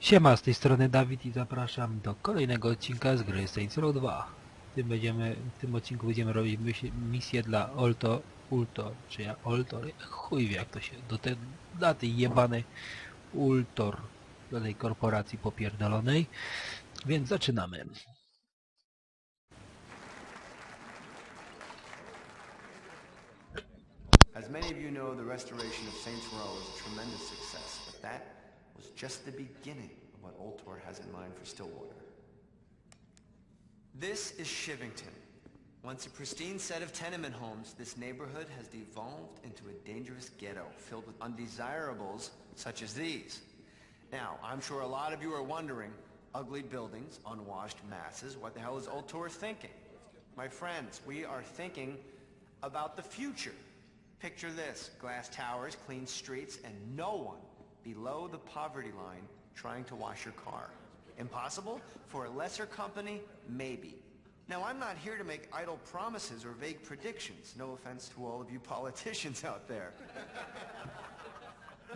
Siema, z tej strony Dawid i zapraszam do kolejnego odcinka z gry Saints Row 2. W tym, będziemy, w tym odcinku będziemy robić misję dla Olto, Ultor, czy ja Oltor, chuj wie jak to się, do, te, dla tej jebanej Ultor, do tej korporacji popierdolonej. Więc zaczynamy. As many of you know, the restoration of Saints Row was a tremendous success, but that was just the beginning of what Ultor has in mind for Stillwater. This is Shivington. Once a pristine set of tenement homes, this neighborhood has devolved into a dangerous ghetto filled with undesirables such as these. Now, I'm sure a lot of you are wondering, ugly buildings, unwashed masses, what the hell is Ultor thinking? My friends, we are thinking about the future. Picture this, glass towers, clean streets, and no one below the poverty line trying to wash your car. Impossible? For a lesser company? Maybe. Now, I'm not here to make idle promises or vague predictions. No offense to all of you politicians out there.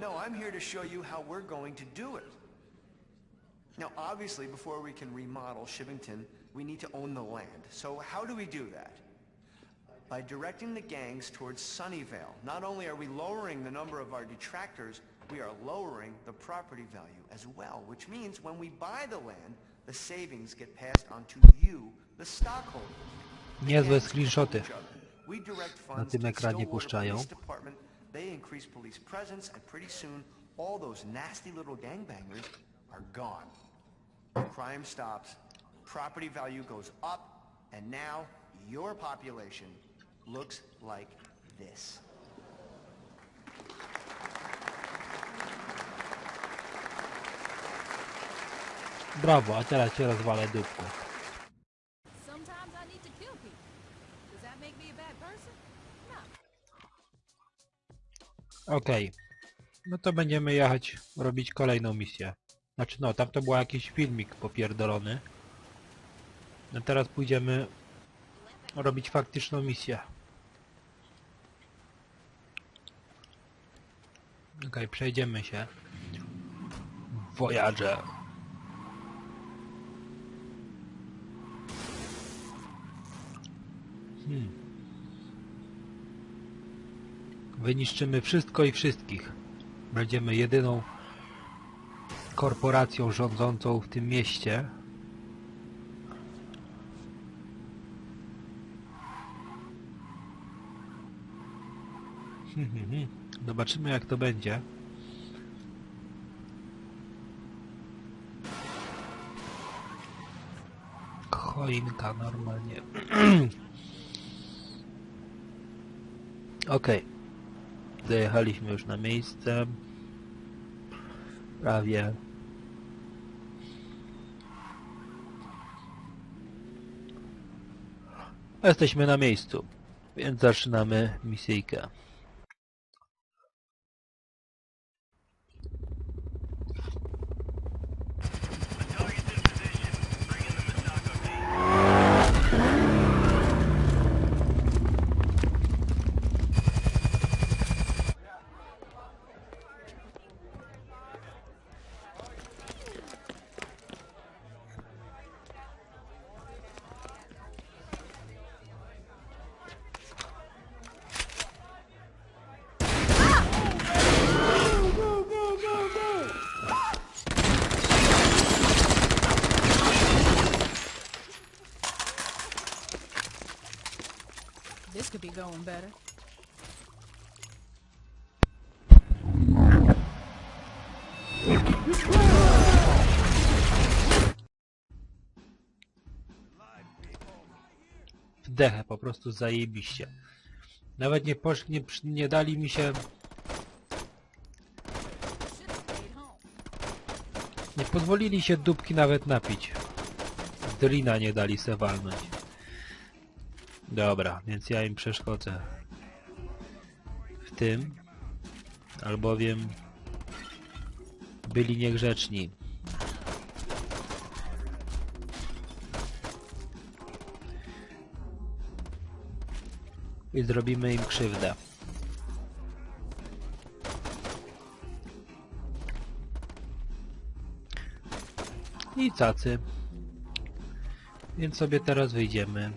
No, I'm here to show you how we're going to do it. Now, obviously, before we can remodel Shivington, we need to own the land. So how do we do that? By directing the gangs towards Sunnyvale, not only are we lowering the number of our detractors, we are lowering the property value as well, which means when we buy the land, the savings get passed on to you, the stockholders. Niezłe screenshoty control each other. We direct na funds tym to ekranie puszczają. Department. They increase police presence, and pretty soon, all those nasty little gangbangers are gone. Crime stops, property value goes up, and now your population looks like this. Brawo, a teraz cię rozwalę dupką. No. Okej. No to będziemy jechać robić kolejną misję. Znaczy no, tam to był jakiś filmik popierdolony. No teraz pójdziemy robić faktyczną misję. Okej, przejdziemy się. Voyager. Hmm. Wyniszczymy wszystko i wszystkich. Będziemy jedyną korporacją rządzącą w tym mieście. Zobaczymy jak to będzie. Choinka normalnie. Okej. Dojechaliśmy już na miejsce. Prawie. Jesteśmy na miejscu, więc zaczynamy misyjkę. Better. Wdechę po prostu zajebiście. Nawet nie, posz, nie, nie dali mi się, nie pozwolili się dupki nawet napić. Drina nie dali se walnąć. Dobra, więc ja im przeszkodzę. W tym, albowiem byli niegrzeczni. I zrobimy im krzywdę. I cacy. Więc sobie teraz wyjdziemy.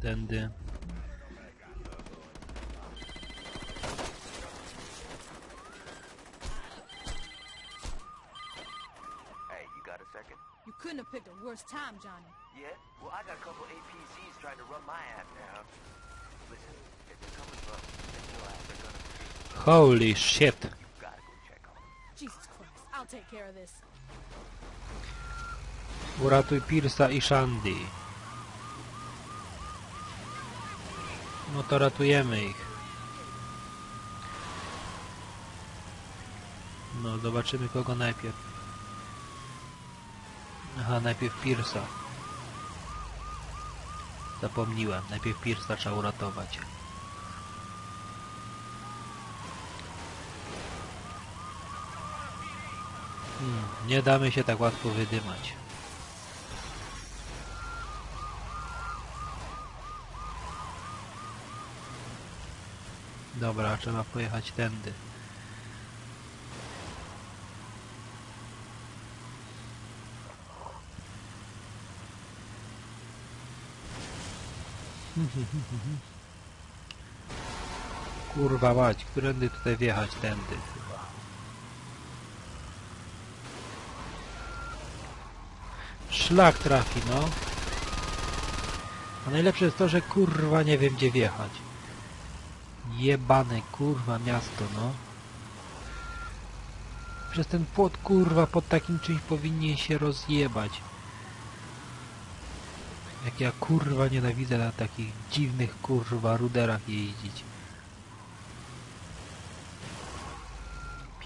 Tędy. Hey, you got a second? You couldn't have picked a worse time, Johnny. Yeah? Well, I got a couple APCs trying to run my ass down. Listen, if they're coming for us, then your ass are gonna Holy shit. gotta go check on 'em. Jesus Christ, I'll take care of this. Uratuj Pierce'a i Shandy. No to ratujemy ich. No, zobaczymy kogo najpierw. Aha, najpierw Pierce'a. Zapomniłem, najpierw Pierce'a trzeba uratować. Hmm, nie damy się tak łatwo wydymać. Dobra, trzeba pojechać tędy. Kurwa mać, którędy tutaj wjechać? Tędy chyba. Szlak trafi, no. A najlepsze jest to, że kurwa nie wiem gdzie wjechać. Jebane kurwa miasto, no. Przez ten płot kurwa pod takim czymś powinien się rozjebać. Jak ja kurwa nienawidzę na takich dziwnych kurwa ruderach jeździć.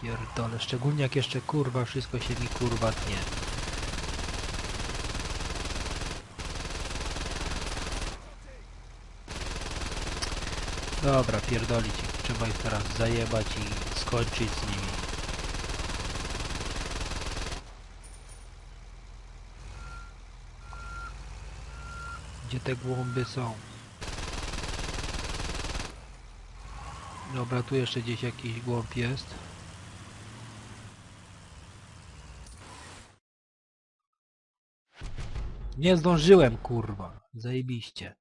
Pierdolę, szczególnie jak jeszcze kurwa wszystko się mi kurwa tnie. Dobra, pierdolić. Trzeba ich teraz zajebać i skończyć z nimi. Gdzie te głąby są? Dobra, tu jeszcze gdzieś jakiś głąb jest. Nie zdążyłem, kurwa. Zajebiście.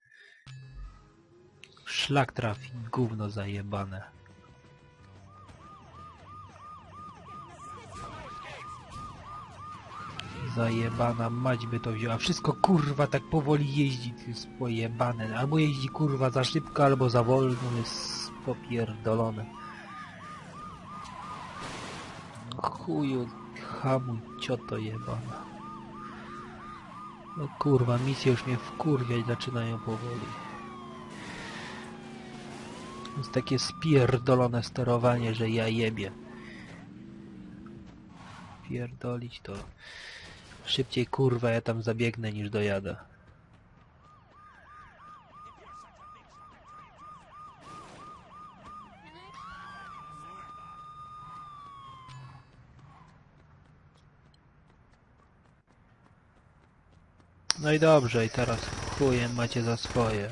Szlak trafi, gówno zajebane. Zajebana mać by to wzięła. Wszystko kurwa tak powoli jeździ, to jest pojebane. Albo jeździ kurwa za szybko, albo za wolno, jest popierdolone. Chuju, hamuj, cioto jebana. No kurwa, misje już mnie wkurwiać zaczynają powoli. Jest takie spierdolone sterowanie, że ja jebie. Pierdolić to. Szybciej kurwa ja tam zabiegnę niż dojadę. No i dobrze, i teraz chujem macie za swoje.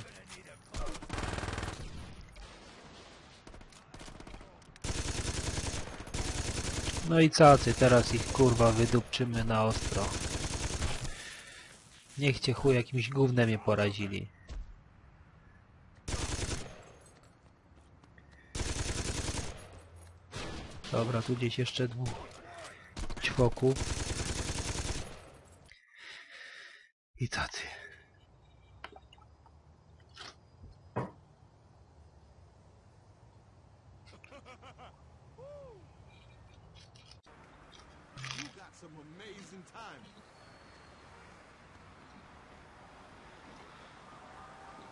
No i cacy, teraz ich kurwa wydupczymy na ostro. Niech cię chuj jakimś gównem je porazili. Dobra, tu gdzieś jeszcze dwóch ćwoków. I tacy. Some amazing timing.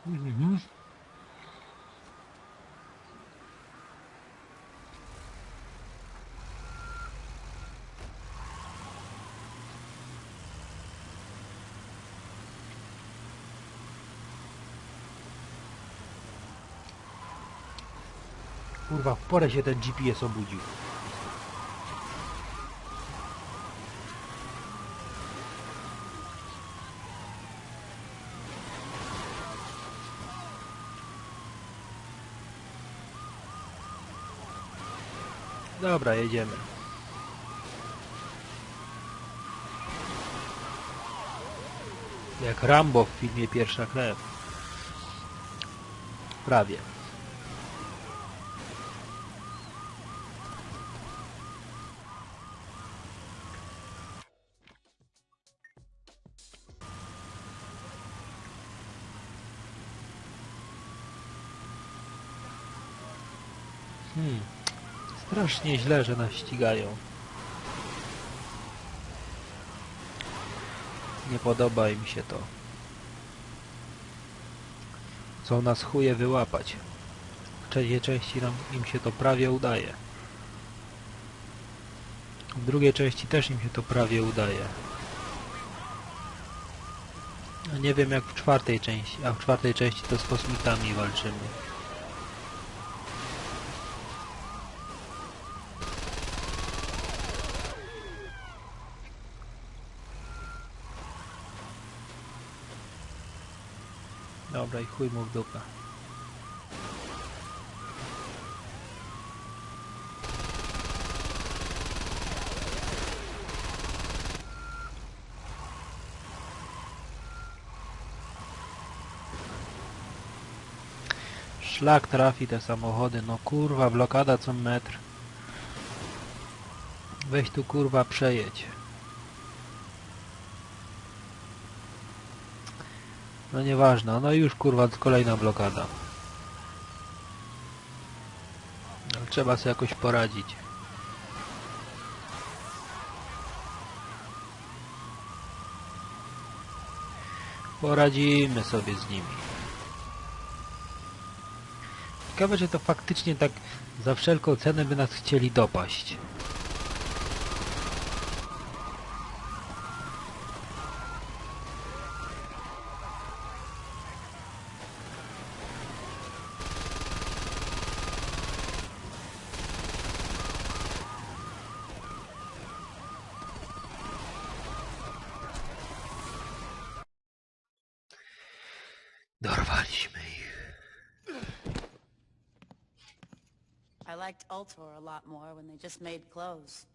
Mhm. Kurwa, w porę się ten GPS obudził. Dobra, jedziemy. Jak Rambo w filmie Pierwsza Krew. Prawie. Hmm. Strasznie źle, że nas ścigają. Nie podoba im się to. Chcą nas chuje wyłapać. W trzeciej części nam, im się to prawie udaje. W drugiej części też im się to prawie udaje. Nie wiem jak w czwartej części, a w czwartej części to z kosmitami walczymy. Dobra i chuj mu w dupę. Szlak trafi te samochody, no kurwa, blokada co metr. Weź tu kurwa przejedź. No nieważne, no już kurwa kolejna blokada. No, trzeba sobie jakoś poradzić. Poradzimy sobie z nimi. Ciekawe, że to faktycznie tak za wszelką cenę by nas chcieli dopaść. Liked Ultor a lot more when they just made clothes.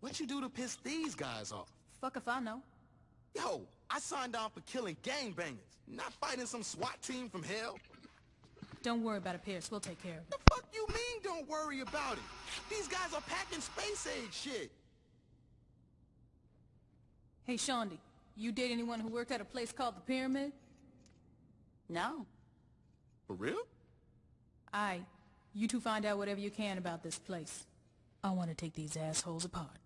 What'd you do to piss these guys off? Fuck if I know. Yo, I signed on for killing gangbangers, not fighting some SWAT team from hell. Don't worry about it, Pierce. We'll take care of it. The fuck you mean don't worry about it? These guys are packing space age shit. Hey, Shondi, you date anyone who worked at a place called the Pyramid? No. For real? Aye. You two find out whatever you can about this place. I want to take these assholes apart.